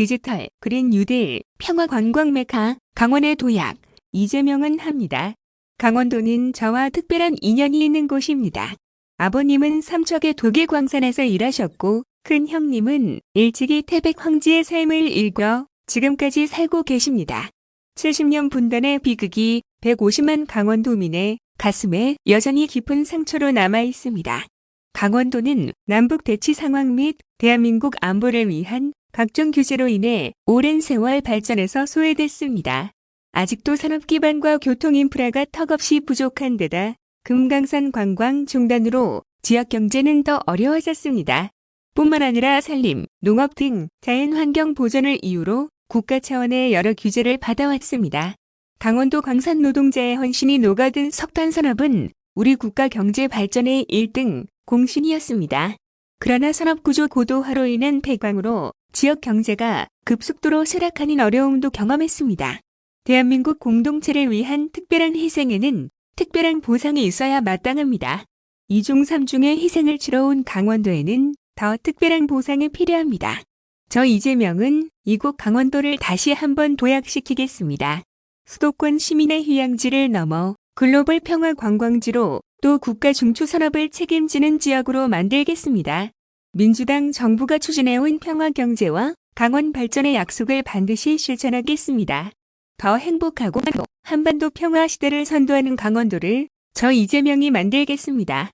디지털, 그린 뉴딜, 평화 관광 메카, 강원의 도약, 이재명은 합니다. 강원도는 저와 특별한 인연이 있는 곳입니다. 아버님은 삼척의 독일 광산에서 일하셨고 큰 형님은 일찍이 태백 황지의 삶을 일궈 지금까지 살고 계십니다. 70년 분단의 비극이 150만 강원도민의 가슴에 여전히 깊은 상처로 남아 있습니다. 강원도는 남북 대치 상황 및 대한민국 안보를 위한 각종 규제로 인해 오랜 세월 발전에서 소외됐습니다. 아직도 산업 기반과 교통 인프라가 턱없이 부족한 데다 금강산 관광 중단으로 지역 경제는 더 어려워졌습니다. 뿐만 아니라 산림, 농업 등 자연 환경 보전을 이유로 국가 차원의 여러 규제를 받아왔습니다. 강원도 광산 노동자의 헌신이 녹아든 석탄 산업은 우리 국가 경제 발전의 1등 공신이었습니다. 그러나 산업 구조 고도화로 인한 폐광으로 지역 경제가 급속도로 쇠락하는 어려움도 경험했습니다. 대한민국 공동체를 위한 특별한 희생에는 특별한 보상이 있어야 마땅합니다. 이중 삼중의 희생을 치러온 강원도에는 더 특별한 보상이 필요합니다. 저 이재명은 이곳 강원도를 다시 한번 도약시키겠습니다. 수도권 시민의 휴양지를 넘어 글로벌 평화 관광지로 또 국가 중추산업을 책임지는 지역으로 만들겠습니다. 민주당 정부가 추진해온 평화 경제와 강원 발전의 약속을 반드시 실천하겠습니다. 더 행복하고 한반도 평화 시대를 선도하는 강원도를 저 이재명이 만들겠습니다.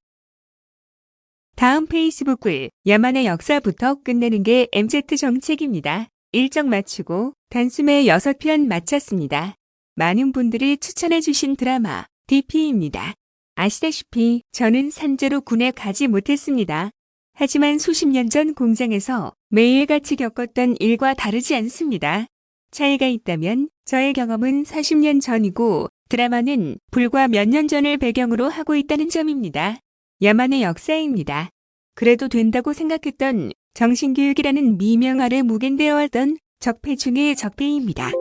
다음 페이스북 글 야만의 역사부터 끝내는 게 MZ 정책입니다. 일정 마치고 단숨에 6편 마쳤습니다. 많은 분들이 추천해주신 드라마 DP입니다. 아시다시피 저는 산재로 군에 가지 못했습니다. 하지만 수십 년 전 공장에서 매일같이 겪었던 일과 다르지 않습니다. 차이가 있다면 저의 경험은 40년 전이고 드라마는 불과 몇 년 전을 배경으로 하고 있다는 점입니다. 야만의 역사입니다. 그래도 된다고 생각했던 정신교육이라는 미명 아래 묵인되어 왔던 적폐 중의 적폐입니다.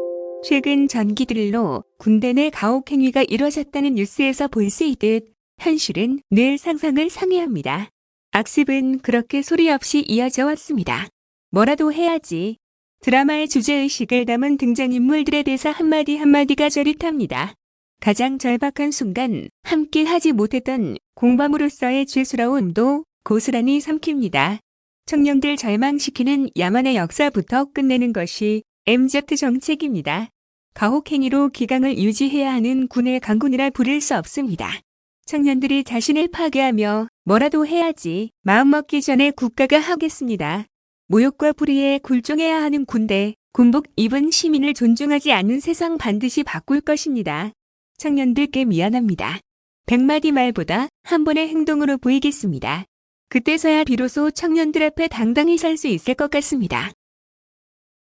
최근 전기들로 군대 내 가혹행위가 이뤄졌다는 뉴스에서 볼 수 있듯 현실은 늘 상상을 상회합니다. 악습은 그렇게 소리 없이 이어져 왔습니다. 뭐라도 해야지. 드라마의 주제의식을 담은 등장인물들의 대사 한마디 한마디가 저릿합니다. 가장 절박한 순간 함께 하지 못했던 공범으로서의 죄스러움도 고스란히 삼킵니다. 청년들 절망시키는 야만의 역사부터 끝내는 것이 MZ 정책입니다. 가혹행위로 기강을 유지해야 하는 군의 강군이라 부를 수 없습니다. 청년들이 자신을 파괴하며 뭐라도 해야지 마음먹기 전에 국가가 하겠습니다. 모욕과 불의에 굴종해야 하는 군대, 군복 입은 시민을 존중하지 않는 세상 반드시 바꿀 것입니다. 청년들께 미안합니다. 백마디 말보다 한 번의 행동으로 보이겠습니다. 그때서야 비로소 청년들 앞에 당당히 설 수 있을 것 같습니다.